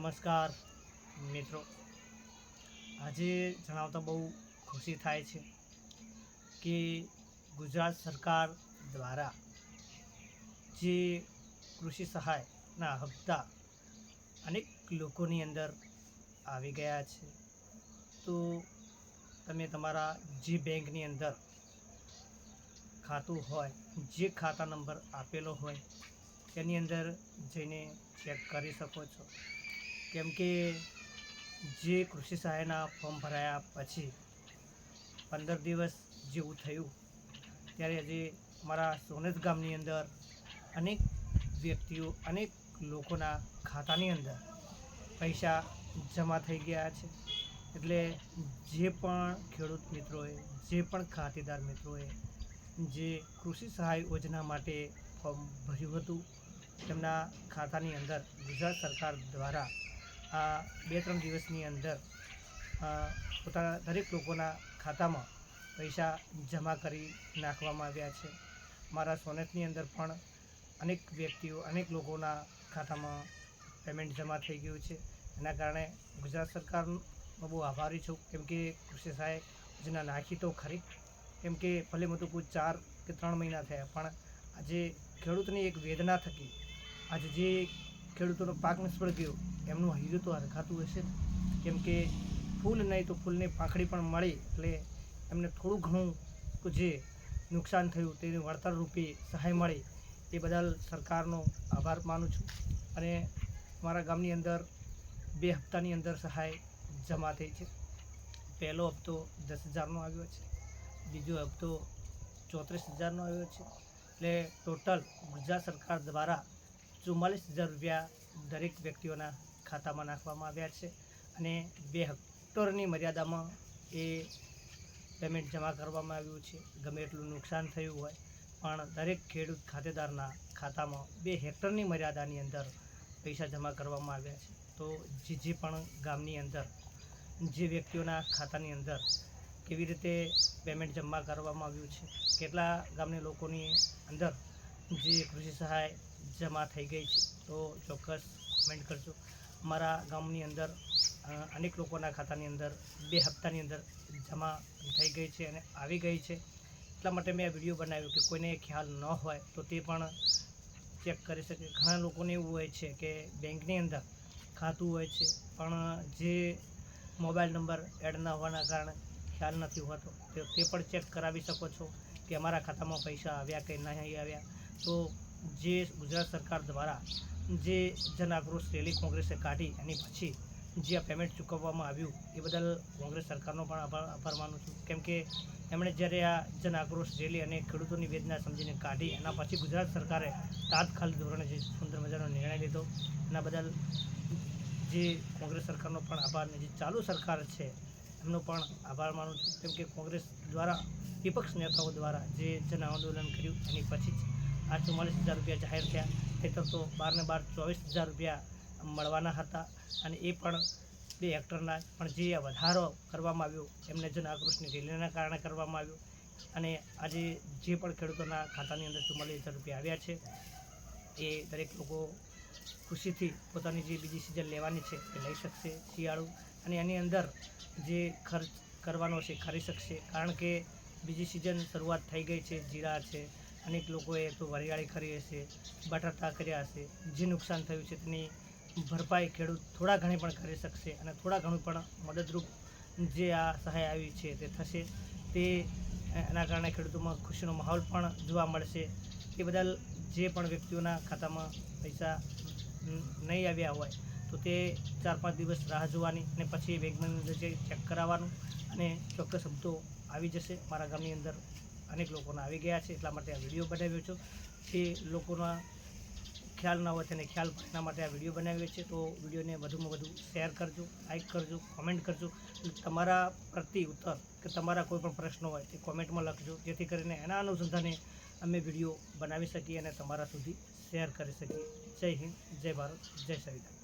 નમસ્કાર, મિત્રો. આજે જણાવતા બહુ ખુશી થાય છે કે ગુજરાત સરકાર દ્વારા જે કૃષિ સહાયના હપ્તા અનેક લોકોની અંદર આવી ગયા છે. તો તમે તમારા જે બેંકની અંદર ખાતું હોય, જે ખાતા નંબર આપેલો હોય, તેની અંદર જઈને ચેક કરી શકો છો. કેમ કે જે કૃષિ સહાયના ફોર્મ ભરાયા પછી પંદર દિવસ જેવું થયું, ત્યારે આજે મારા સોનેજ ગામની અંદર અનેક વ્યક્તિઓ, અનેક લોકોના ખાતાની અંદર પૈસા જમા થઈ ગયા છે. એટલે જે પણ ખેડૂત મિત્રોએ, જે પણ ખાતેદાર મિત્રોએ જે કૃષિ સહાય યોજના માટે ફોર્મ ભર્યું હતું, તેમના ખાતાની અંદર ગુજરાત સરકાર દ્વારા આ બે ત્રણ દિવસની અંદર પોતાના દરેક લોકોના ખાતામાં પૈસા જમા કરી નાખવામાં આવ્યા છે. મારા સોનેટની અંદર પણ અનેક વ્યક્તિઓ, અનેક લોકોના ખાતામાં પેમેન્ટ જમા થઈ ગયું છે. એના કારણે ગુજરાત સરકારનો બહુ આભારી છું. કેમ કે કૃષિ સહાય યોજના નાખી તો ખરી. કેમ કે ભલે મોટું કોઈ ચાર કે ત્રણ મહિના થયા, પણ આજે ખેડૂતની એક વેદના થકી, આજે જે ખેડૂતોનો પાક નિષ્ફળ ગયો. એમનું હૈયું તો હરખાતું હશે ને. કેમ કે ફૂલ નહીં તો ફૂલની પાંખડી પણ મળી એટલે એમને થોડું ઘણું જે નુકસાન થયું તેને વળતર રૂપે સહાય મળી એ બદલ સરકારનો આભાર માનું છું. અને મારા ગામની અંદર બે હપ્તાની અંદર સહાય જમા થઈ છે. પહેલો હપ્તો દસ હજારનો આવ્યો છે. બીજો હપ્તો ચોત્રીસ હજારનો આવ્યો છે. એટલે ટોટલ ગુજરાત સરકાર દ્વારા ચુમ્માલીસ હજાર રૂપિયા દરેક વ્યક્તિઓના ખાતામાં નાખવામાં આવ્યા છે અને બે હેક્ટરની મર્યાદામાં એ પેમેન્ટ જમા કરવામાં આવ્યું છે. ગમે એટલું નુકસાન થયું હોય, પણ દરેક ખેડૂત ખાતેદારના ખાતામાં બે હેક્ટરની મર્યાદાની અંદર પૈસા જમા કરવામાં આવ્યા છે. તો જે જે પણ ગામની અંદર, જે વ્યક્તિઓના ખાતાની અંદર કેવી રીતે પેમેન્ટ જમા કરવામાં આવ્યું છે, કેટલા ગામની લોકોની અંદર જે કૃષિ સહાય જમા થઈ ગઈ છે. તો ચોક્કસ કમેન્ટ કરજો. મારા ગામની અંદર અનેક લોકોના ખાતાની અંદર, બે હપ્તાની અંદર જમા થઈ ગઈ છે અને આવી ગઈ છે. એટલા માટે મેં આ વીડિયો બનાવ્યો કે કોઈને ખ્યાલ ન હોય તો તે પણ ચેક કરી શકે. ઘણા લોકોને એવું હોય છે કે બેંકની અંદર ખાતું હોય છે, પણ જે મોબાઈલ નંબર એડ ન હોવાના કારણે ખ્યાલ નથી હોતો. તો પણ ચેક કરાવી શકો છો કે અમારા ખાતામાં પૈસા આવ્યા કે નહીં આવ્યા. તો જે ગુજરાત સરકાર દ્વારા જે જન આક્રોશ રેલી કોંગ્રેસે કાઢી એની પછી જે આ પેમેન્ટ ચૂકવવામાં આવ્યું, એ બદલ કોંગ્રેસ સરકારનો પણ આભાર આભાર માનું છું. કેમ કે એમણે જ્યારે આ જન આક્રોશ રેલી અને ખેડૂતોની વેદના સમજીને કાઢી, એના પછી ગુજરાત સરકારે તાત્કાલિક ધોરણે જે સુંદર મજાનો નિર્ણય લીધો, એના બદલ જે કોંગ્રેસ સરકારનો પણ આભાર અને જે ચાલુ સરકાર છે, એમનો પણ આભાર માનું છું. કેમ કે કોંગ્રેસ દ્વારા વિપક્ષ નેતાઓ દ્વારા જે જન આંદોલન કર્યું, એની પછી જ ચુમ્માલીસ હજાર રૂપિયા જાહેર થયા. નહીંતર તો બારને બાર ચોવીસ હજાર રૂપિયા મળવાના હતા અને એ પણ બે હેક્ટરના. પણ જે વધારો કરવામાં આવ્યો, એમને જન આક્રોશની રેલીના કારણે કરવામાં આવ્યો. અને આજે જે પણ ખેડૂતોના ખાતાની અંદર ચુમ્માલીસ હજાર રૂપિયા આવ્યા છે, એ દરેક લોકો ખુશીથી પોતાની જે બીજી સિઝન લેવાની છે, એ લઈ શકશે શિયાળુ. અને એની અંદર જે ખર્ચ કરવાનો છે, ખરી શકશે. કારણ કે બીજી સિઝન શરૂઆત થઈ ગઈ છે, જીરા છે અનેક લોકોએ તો વરિયાળી કરી હશે, બટાટા કર્યા હશે. જે નુકસાન થયું છે તેની ભરપાઈ ખેડૂત થોડા ઘણી પણ કરી શકશે અને થોડા ઘણું પણ મદદરૂપ જે આ સહાય આવી છે તે થશે. તે એના કારણે ખેડૂતોમાં ખુશીનો માહોલ પણ જોવા મળશે. એ બદલ જે પણ વ્યક્તિઓના ખાતામાં પૈસા નહીં આવ્યા હોય, તો તે ચાર પાંચ દિવસ રાહ જોવાની અને પછી અંદર ચેક કરાવવાનું અને ચોક્કસ હપ્તો આવી જશે. મારા ગામની અંદર અનેક લોકોના આવી ગયા છે, એટલા માટે આ વીડિયો બનાવ્યો છું. જે લોકોના ખ્યાલ ના હોય તેને ખ્યાલ એના માટે આ વીડિયો બનાવ્યો છે. તો વિડીયોને વધુમાં વધુ શેર કરજો લાઇક કરજો, કોમેન્ટ કરજો. તમારા પ્રતિ ઉત્તર કે તમારા કોઈ પણ પ્રશ્નો હોય તે કોમેન્ટમાં લખજો. જેથી કરીને એના અનુસંધાને અમે વીડિયો બનાવી શકીએ અને તમારા સુધી શેર કરી શકીએ. જય હિન્દ, જય ભારત, જય સંવિધાન.